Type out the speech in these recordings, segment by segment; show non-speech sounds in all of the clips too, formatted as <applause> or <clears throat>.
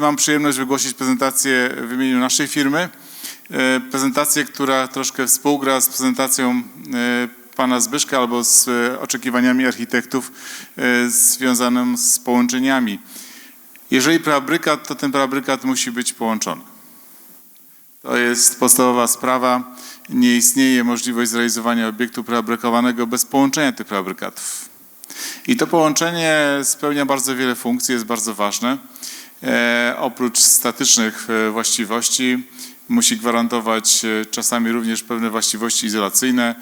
Mam przyjemność wygłosić prezentację w imieniu naszej firmy. E, Prezentację, która troszkę współgra z prezentacją e, pana Zbyszka albo z e, oczekiwaniami architektów związanym z połączeniami. Jeżeli preabrykat, to ten preabrykat musi być połączony. To jest podstawowa sprawa. Nie istnieje możliwość zrealizowania obiektu preabrykowanego bez połączenia tych preabrykatów. I to połączenie spełnia bardzo wiele funkcji, jest bardzo ważne. E, oprócz statycznych e, właściwości musi gwarantować e, czasami również pewne właściwości izolacyjne,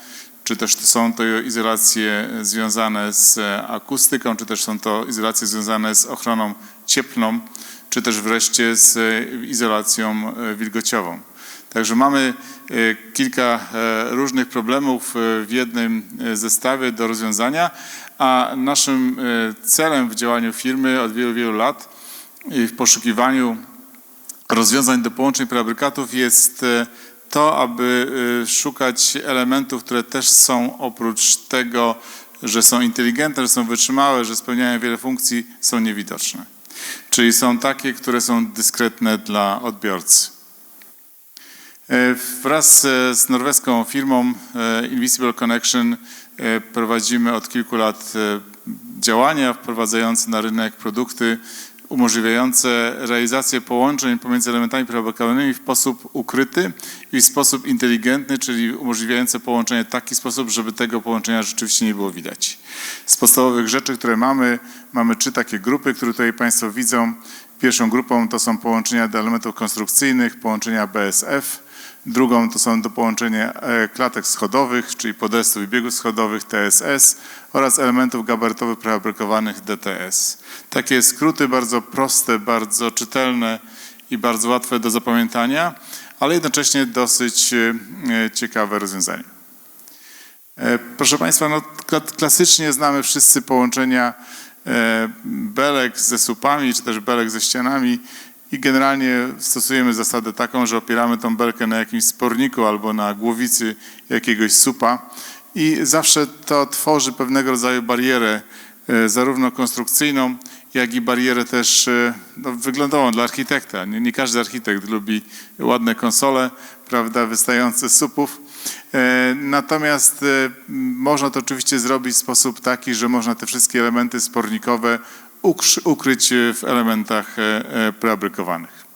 czy też są to izolacje związane z e, akustyką, czy też są to izolacje związane z ochroną cieplną, czy też wreszcie z izolacją wilgociową. Także mamy kilka różnych problemów w jednym zestawie do rozwiązania, a naszym e, celem w działaniu firmy od wielu, wielu lat i w poszukiwaniu rozwiązań do połączeń preabrykatów jest e, to, aby e, szukać elementów, które też są oprócz tego, że są inteligentne, że są wytrzymałe, że spełniają wiele funkcji, są niewidoczne. Czyli są takie, które są dyskretne dla odbiorcy. Wraz z norweską firmą Invisible Connection prowadzimy od kilku lat e, działania wprowadzające na rynek produkty umożliwiające realizację połączeń pomiędzy elementami preabrykowane w sposób ukryty i w sposób inteligentny, czyli umożliwiające połączenie w taki sposób, żeby tego połączenia rzeczywiście nie było widać. Z podstawowych rzeczy, które mamy, mamy trzy takie grupy, które tutaj Państwo widzą. Pierwszą grupą to są połączenia do elementów konstrukcyjnych, połączenia BSF. Drugą to są do połączenia e, klatek schodowych, czyli podestów i biegów schodowych TSS oraz elementów gabarytowych preabrykowanych DTS. Takie skróty bardzo proste, bardzo czytelne i bardzo łatwe do zapamiętania, ale jednocześnie dosyć e, ciekawe rozwiązanie. E, Proszę Państwa, no, kla- klasycznie znamy wszyscy połączenia e, belek ze słupami, czy też belek ze ścianami i generalnie stosujemy zasadę taką, że opieramy tą belkę na jakimś sporniku albo na głowicy jakiegoś supa i zawsze to tworzy pewnego rodzaju barierę, e, zarówno konstrukcyjną, jak i barierę też e, no, wyglądową dla architekta. Nie, nie każdy architekt lubi ładne konsole, prawda, wystające z supów. E, Natomiast można to oczywiście zrobić w sposób taki, że można te wszystkie elementy spornikowe ukryć e, w elementach e, e, preabrykowanych.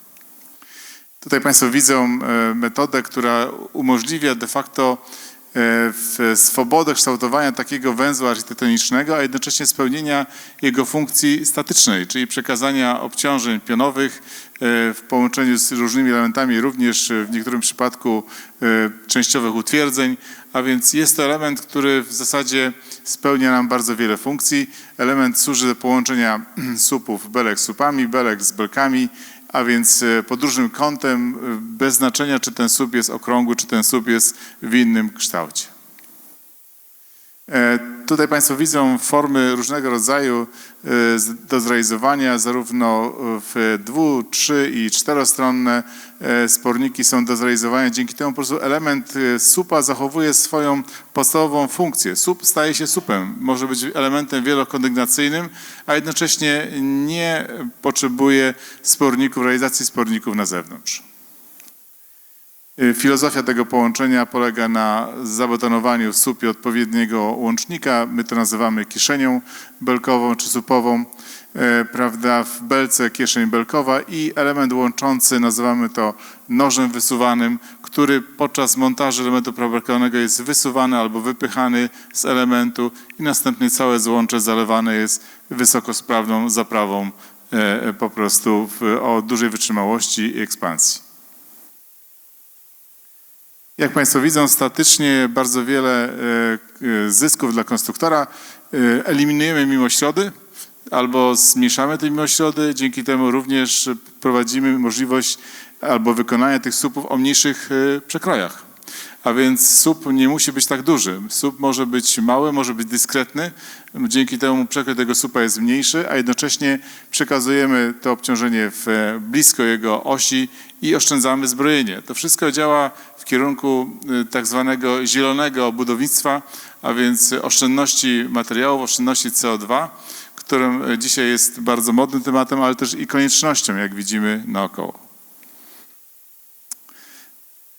Tutaj Państwo widzą metodę, która umożliwia de facto w swobodę kształtowania takiego węzła architektonicznego, a jednocześnie spełnienia jego funkcji statycznej, czyli przekazania obciążeń pionowych e, w połączeniu z różnymi elementami, również e, w niektórym przypadku e, częściowych utwierdzeń, a więc jest to element, który w zasadzie spełnia nam bardzo wiele funkcji. Element służy do połączenia <clears throat> słupów belek z słupami, belek z belkami, a więc e, pod różnym kątem, e, bez znaczenia, czy ten słup jest okrągły, czy ten słup jest w innym kształcie. Tutaj Państwo widzą formy różnego rodzaju z- do zrealizowania, zarówno w dwu, trzy i czterostronne e, sporniki są do zrealizowania. Dzięki temu po prostu element e, supa zachowuje swoją podstawową funkcję. Sup staje się supem, może być elementem wielokondygnacyjnym, a jednocześnie nie potrzebuje sporników, realizacji sporników na zewnątrz. Y, Filozofia tego połączenia polega na zabetonowaniu w supie odpowiedniego łącznika. My to nazywamy kieszenią belkową czy supową. E, Prawda, w belce kieszeń belkowa i element łączący nazywamy to nożem wysuwanym, który podczas montażu elementu preabrykowanego jest wysuwany albo wypychany z elementu i następnie całe złącze zalewane jest wysokosprawną zaprawą e, po prostu w, o dużej wytrzymałości i ekspansji. Jak Państwo widzą, statycznie bardzo wiele e, e, zysków dla konstruktora. E, Eliminujemy mimośrody albo zmniejszamy te mimośrody. Dzięki temu również prowadzimy możliwość albo wykonania tych słupów o mniejszych przekrojach. A więc słup nie musi być tak duży. Słup może być mały, może być dyskretny. Dzięki temu przekroj tego słupa jest mniejszy, a jednocześnie przekazujemy to obciążenie w, blisko jego osi i oszczędzamy zbrojenie. To wszystko działa w kierunku y, tak zwanego zielonego budownictwa, a więc oszczędności materiałów, oszczędności CO2, którym e, dzisiaj jest bardzo modnym tematem, ale też i koniecznością, jak widzimy naokoło.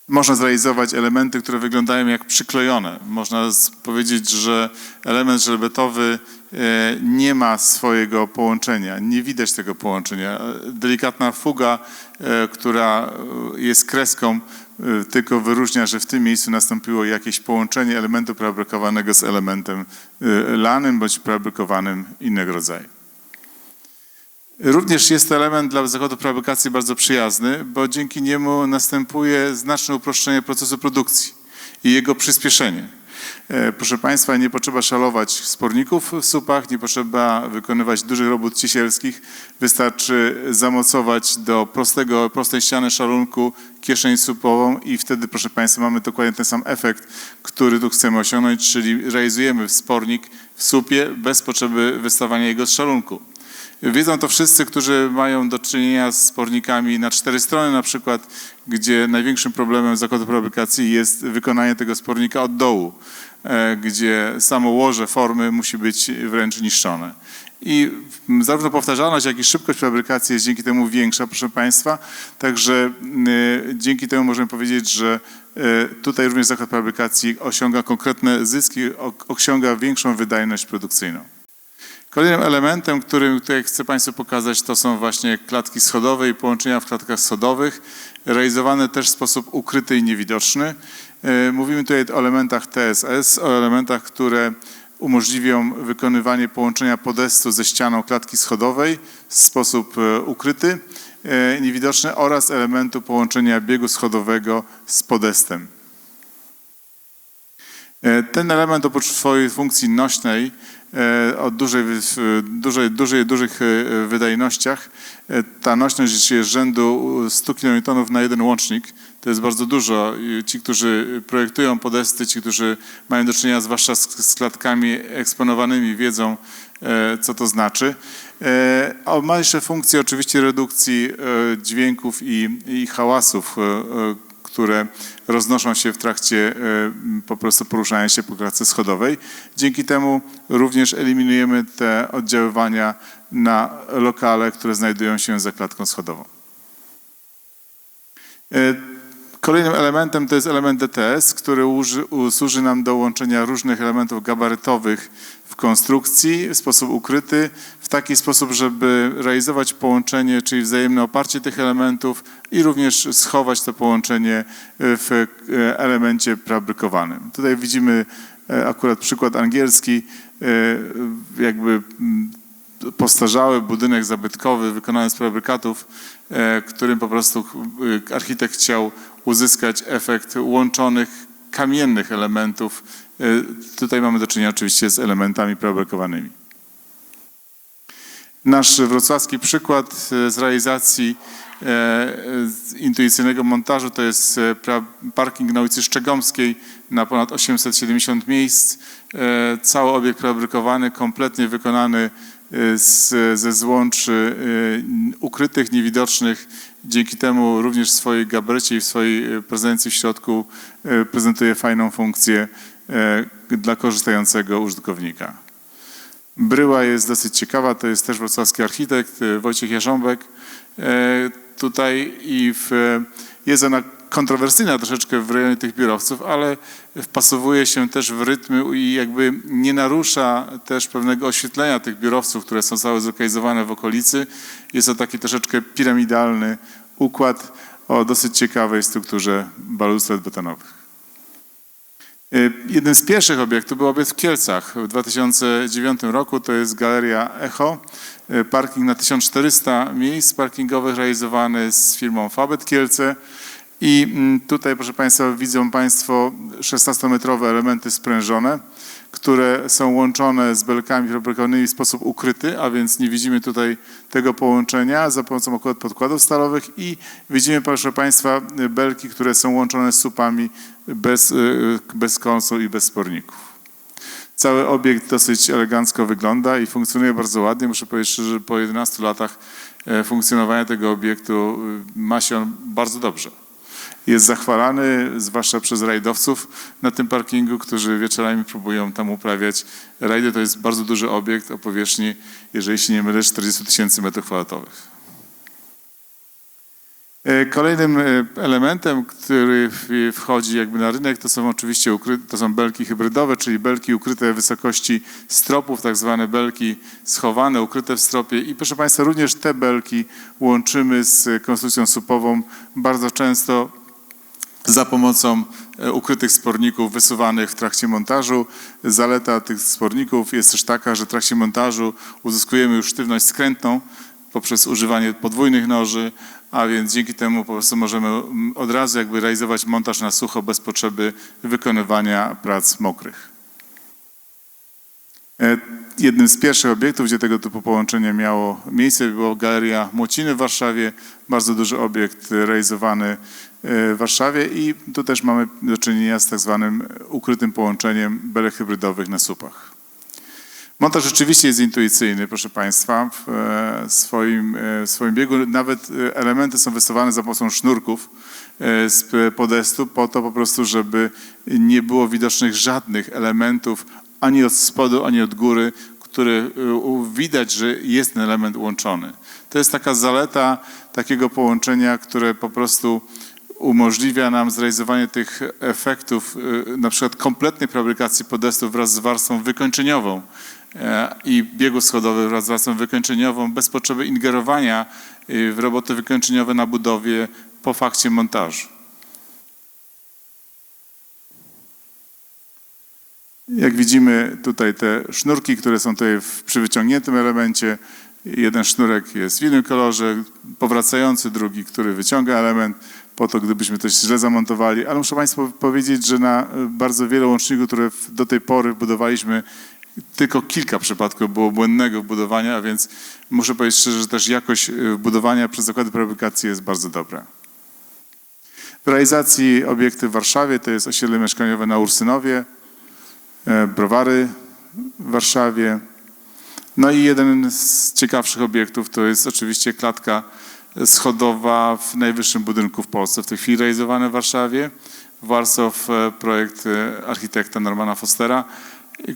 Można zrealizować elementy, które wyglądają jak przyklejone. Można powiedzieć, że element żelbetowy e, nie ma swojego połączenia, nie widać tego połączenia. Delikatna fuga, e, która e, jest kreską, tylko wyróżnia, że w tym miejscu nastąpiło jakieś połączenie elementu preabrykowanego z elementem lanym bądź preabrykowanym innego rodzaju. Również jest to element dla zakładu preabrykacji bardzo przyjazny, bo dzięki niemu następuje znaczne uproszczenie procesu produkcji i jego przyspieszenie. E, Proszę Państwa, nie potrzeba szalować sporników w supach, nie potrzeba wykonywać dużych robót ciesielskich. Wystarczy zamocować do prostego, prostej ściany szalunku kieszeń supową i wtedy, proszę Państwa, mamy dokładnie ten sam efekt, który tu chcemy osiągnąć, czyli realizujemy spornik w supie bez potrzeby wystawania jego z szalunku. Wiedzą to wszyscy, którzy mają do czynienia z spornikami na cztery strony na przykład, gdzie największym problemem zakładu fabrykacji jest wykonanie tego spornika od dołu, e, gdzie samo łoże formy musi być wręcz niszczone. I zarówno powtarzalność, jak i szybkość fabrykacji jest dzięki temu większa, proszę Państwa. Także y, dzięki temu możemy powiedzieć, że y, tutaj również zakład fabrykacji osiąga konkretne zyski, osiąga większą wydajność produkcyjną. Kolejnym elementem, którym tutaj chcę Państwu pokazać, to są właśnie klatki schodowe i połączenia w klatkach schodowych, realizowane też w sposób ukryty i niewidoczny. E, Mówimy tutaj o elementach TSS, o elementach, które umożliwią wykonywanie połączenia podestu ze ścianą klatki schodowej w sposób e, ukryty, e, niewidoczny oraz elementu połączenia biegu schodowego z podestem. E, Ten element oprócz swojej funkcji nośnej e, o dużej, dużej, dużej, dużych e, wydajnościach, ta nośność jest rzędu 100 kN na jeden łącznik. To jest bardzo dużo. Ci, którzy projektują podesty, ci, którzy mają do czynienia zwłaszcza z, klatkami eksponowanymi, wiedzą, co to znaczy. Ma jeszcze funkcję oczywiście redukcji dźwięków i, i hałasów, które roznoszą się w trakcie e, po prostu poruszania się po klatce schodowej. Dzięki temu również eliminujemy te oddziaływania na lokale, które znajdują się za klatką schodową. E, Kolejnym elementem to jest element DTS, który służy nam do łączenia różnych elementów gabarytowych w konstrukcji w sposób ukryty, w taki sposób, żeby realizować połączenie, czyli wzajemne oparcie tych elementów i również schować to połączenie w e, elemencie preabrykowanym. Tutaj widzimy e, akurat przykład angielski, e, jakby mm, postarzały budynek zabytkowy wykonany z prefabrykatów, którym po prostu architekt chciał uzyskać efekt łączonych kamiennych elementów. E, Tutaj mamy do czynienia oczywiście z elementami prefabrykowanymi. Nasz wrocławski przykład e, z realizacji e, intuicyjnego montażu to jest parking na ulicy Szczegomskiej na ponad 870 miejsc. Cały obiekt prefabrykowany, kompletnie wykonany z, ze złączy ukrytych, niewidocznych. Dzięki temu również w swojej gabarycie i w swojej prezencji w środku prezentuje fajną funkcję dla korzystającego użytkownika. Bryła jest dosyć ciekawa, to jest też wrocławski architekt e, Wojciech Jarząbek e, tutaj i w, jest ona kontrowersyjna troszeczkę w rejonie tych biurowców, ale wpasowuje się też w rytmy i jakby nie narusza też pewnego oświetlenia tych biurowców, które są całe zlokalizowane w okolicy. Jest to taki troszeczkę piramidalny układ o dosyć ciekawej strukturze balustrad betonowych. E, Jednym z pierwszych obiektów był obiekt w Kielcach w 2009 roku. To jest Galeria Echo. E, Parking na 1400 miejsc parkingowych realizowany z firmą Fabet Kielce. I mm, tutaj, proszę Państwa, widzą Państwo 16-metrowe elementy sprężone, które są łączone z belkami fabrykowanymi w sposób ukryty, a więc nie widzimy tutaj tego połączenia za pomocą akurat podkładów stalowych i widzimy, proszę Państwa, belki, które są łączone z słupami bez, y, bez konsol i bez sporników. Cały obiekt dosyć elegancko wygląda i funkcjonuje bardzo ładnie. Muszę powiedzieć że po 11 latach e, funkcjonowania tego obiektu y, ma się on bardzo dobrze. Jest zachwalany, zwłaszcza przez rajdowców na tym parkingu, którzy wieczorami próbują tam uprawiać rajdy. To jest bardzo duży obiekt o powierzchni, jeżeli się nie mylę, 40 tysięcy metrów kwadratowych. E, Kolejnym e, elementem, który wchodzi jakby na rynek, to są oczywiście ukry, to są belki hybrydowe, czyli belki ukryte w wysokości stropów, tak zwane belki schowane, ukryte w stropie. I proszę Państwa, również te belki łączymy z konstrukcją supową bardzo często za pomocą e, ukrytych sporników wysuwanych w trakcie montażu. Zaleta tych sporników jest też taka, że w trakcie montażu uzyskujemy już sztywność skrętną poprzez używanie podwójnych noży, a więc dzięki temu po prostu możemy mm, od razu jakby realizować montaż na sucho bez potrzeby wykonywania prac mokrych. E, Jednym z pierwszych obiektów, gdzie tego typu połączenie miało miejsce, była Galeria Młociny w Warszawie. Bardzo duży obiekt realizowany w Warszawie i tu też mamy do czynienia z tak zwanym ukrytym połączeniem belek hybrydowych na supach. Montaż rzeczywiście jest intuicyjny, proszę Państwa, w e, swoim, e, w swoim biegu. Nawet e, elementy są wysuwane za pomocą sznurków e, z podestu po to po prostu, żeby nie było widocznych żadnych elementów ani od spodu, ani od góry, które e, u- widać, że jest ten element łączony. To jest taka zaleta takiego połączenia, które po prostu umożliwia nam zrealizowanie tych efektów, y, na przykład kompletnej fabrykacji podestu wraz z warstwą wykończeniową e, i biegu schodowy wraz z warstwą wykończeniową bez potrzeby ingerowania y, w roboty wykończeniowe na budowie po fakcie montażu. Jak widzimy tutaj te sznurki, które są tutaj w, przy wyciągniętym elemencie. Jeden sznurek jest w innym kolorze, powracający, drugi, który wyciąga element, po to, gdybyśmy coś źle zamontowali. Ale muszę Państwu powiedzieć, że na e, bardzo wielu łączników, które do tej pory budowaliśmy, tylko kilka przypadków było błędnego budowania, a więc muszę powiedzieć szczerze, że też jakość e, budowania przez zakłady fabrykacji jest bardzo dobra. W realizacji obiekty w Warszawie to jest osiedle mieszkaniowe na Ursynowie, e, browary w Warszawie. No i jeden z ciekawszych obiektów to jest oczywiście klatka schodowa w najwyższym budynku w Polsce, w tej chwili realizowane w Warszawie. Warsaw, e, projekt e, architekta Normana Fostera,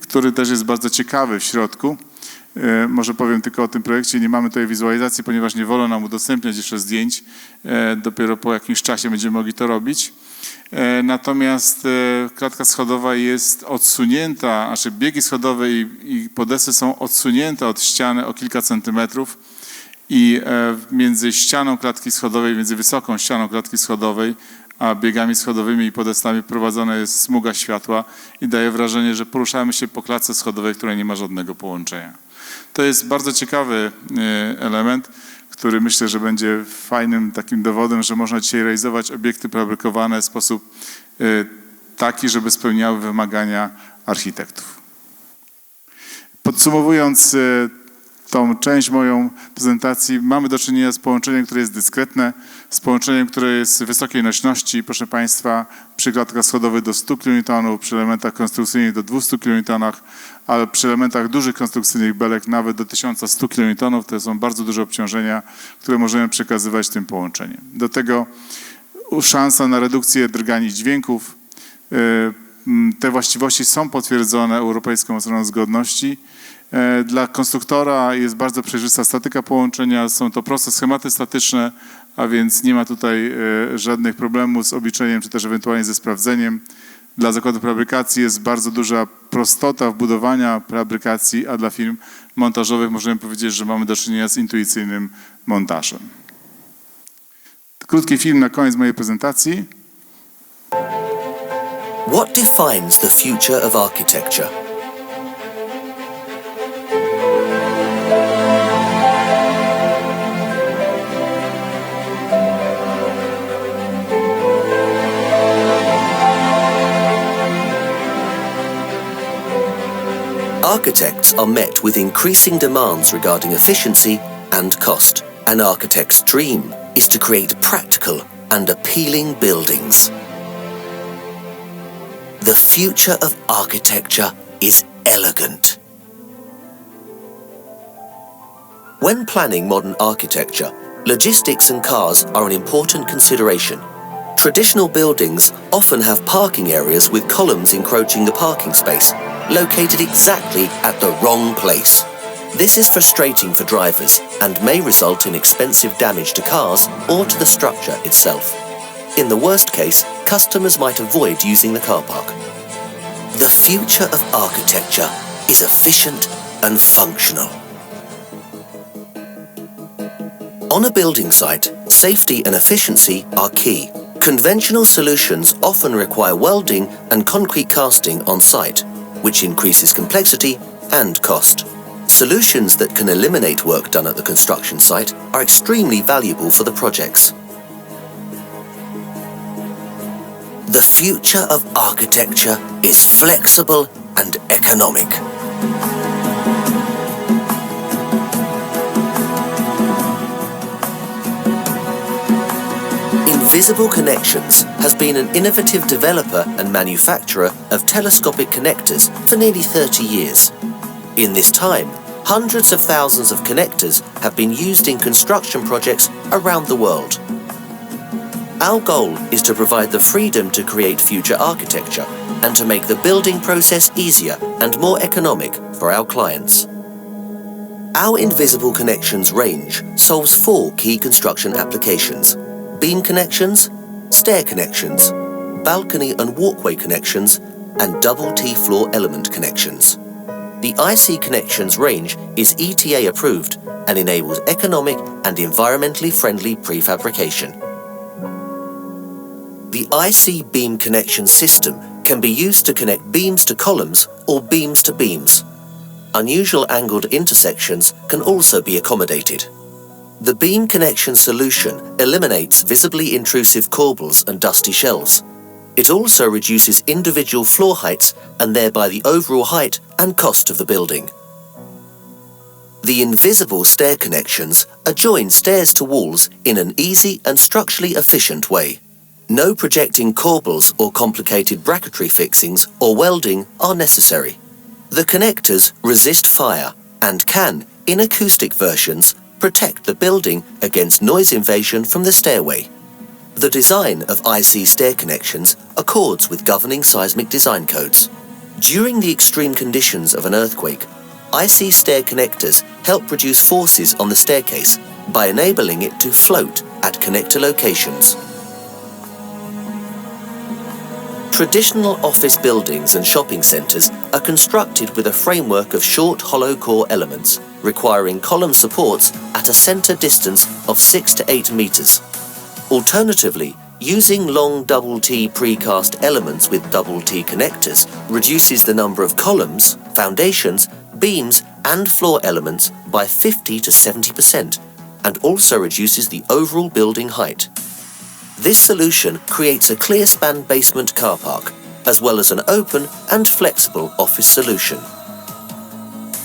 który też jest bardzo ciekawy w środku. E, Może powiem tylko o tym projekcie. Nie mamy tutaj wizualizacji, ponieważ nie wolno nam udostępniać jeszcze zdjęć. Dopiero po jakimś czasie będziemy mogli to robić. Natomiast klatka schodowa jest odsunięta, znaczy biegi schodowe i, i podesy są odsunięte od ściany o kilka centymetrów i e, między ścianą klatki schodowej, między wysoką ścianą klatki schodowej, a biegami schodowymi i podestami prowadzona jest smuga światła i daje wrażenie, że poruszamy się po klatce schodowej, której nie ma żadnego połączenia. To jest bardzo ciekawy e, element, który myślę, że będzie fajnym takim dowodem, że można dzisiaj realizować obiekty fabrykowane w sposób e, taki, żeby spełniały wymagania architektów. Podsumowując tą część moją prezentacji, mamy do czynienia z połączeniem, które jest dyskretne, z połączeniem, które jest wysokiej nośności, proszę Państwa, przy klatkach schodowych do 100 kN, przy elementach konstrukcyjnych do 200 kN, ale przy elementach dużych konstrukcyjnych belek nawet do 1100 kN, to są bardzo duże obciążenia, które możemy przekazywać tym połączeniem. Do tego szansa na redukcję drgań i dźwięków, e, te właściwości są potwierdzone Europejską Oceną Zgodności. E, Dla konstruktora jest bardzo przejrzysta statyka połączenia, są to proste schematy statyczne, a więc nie ma tutaj e, żadnych problemów z obliczeniem, czy też ewentualnie ze sprawdzeniem. Dla zakładu fabrykacji jest bardzo duża prostota wbudowania fabrykacji, a dla firm montażowych możemy powiedzieć, że mamy do czynienia z intuicyjnym montażem. Krótki film na koniec mojej prezentacji. What defines the future of architecture? Architects are met with increasing demands regarding efficiency and cost. An architect's dream is to create practical and appealing buildings. The future of architecture is elegant. When planning modern architecture, logistics and cars are an important consideration. Traditional buildings often have parking areas with columns encroaching the parking space, located exactly at the wrong place. This is frustrating for drivers and may result in expensive damage to cars or to the structure itself. In the worst case, customers might avoid using the car park. The future of architecture is efficient and functional. On a building site, safety and efficiency are key. Conventional solutions often require welding and concrete casting on site, which increases complexity and cost. Solutions that can eliminate work done at the construction site are extremely valuable for the projects. The future of architecture is flexible and economic. Invisible Connections has been an innovative developer and manufacturer of telescopic connectors for nearly 30 years. In this time, hundreds of thousands of connectors have been used in construction projects around the world. Our goal is to provide the freedom to create future architecture and to make the building process easier and more economic for our clients. Our Invisible Connections range solves four key construction applications beam connections, stair connections, balcony and walkway connections, and double T floor element connections. The IC Connections range is ETA approved and enables economic and environmentally friendly prefabrication. The IC beam connection system can be used to connect beams to columns or beams to beams. Unusual angled intersections can also be accommodated. The beam connection solution eliminates visibly intrusive corbels and dusty shelves. It also reduces individual floor heights and thereby the overall height and cost of the building. The invisible stair connections adjoin stairs to walls in an easy and structurally efficient way. No projecting corbels or complicated bracketry fixings or welding are necessary. The connectors resist fire and can, in acoustic versions, protect the building against noise invasion from the stairway. The design of IC stair connections accords with governing seismic design codes. During the extreme conditions of an earthquake, IC stair connectors help reduce forces on the staircase by enabling it to float at connector locations. Traditional office buildings and shopping centres are constructed with a framework of short hollow core elements requiring column supports at a centre distance of 6 to 8 metres. Alternatively, using long double T precast elements with double T connectors reduces the number of columns, foundations, beams and floor elements by 50 to 70% and also reduces the overall building height. This solution creates a clear span basement car park, as well as an open and flexible office solution.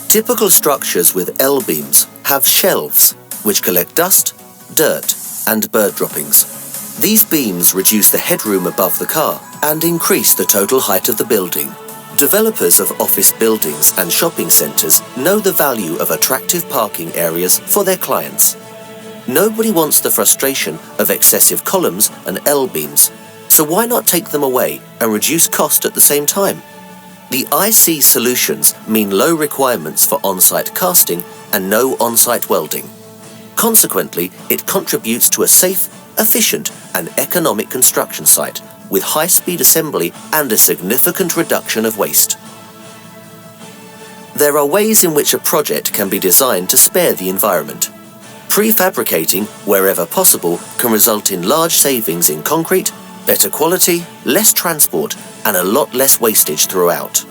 Typical structures with L beams have shelves, which collect dust, dirt, and bird droppings. These beams reduce the headroom above the car and increase the total height of the building. Developers of office buildings and shopping centres know the value of attractive parking areas for their clients. Nobody wants the frustration of excessive columns and L beams, so why not take them away and reduce cost at the same time? The IC solutions mean low requirements for on-site casting and no on-site welding. Consequently, it contributes to a safe, efficient and economic construction site with high-speed assembly and a significant reduction of waste. There are ways in which a project can be designed to spare the environment. Prefabricating, wherever possible, can result in large savings in concrete, better quality, less transport, and a lot less wastage throughout.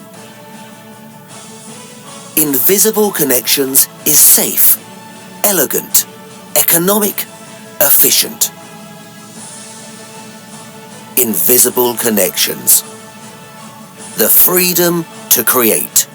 Invisible Connections is safe, elegant, economic, efficient. Invisible Connections. The freedom to create.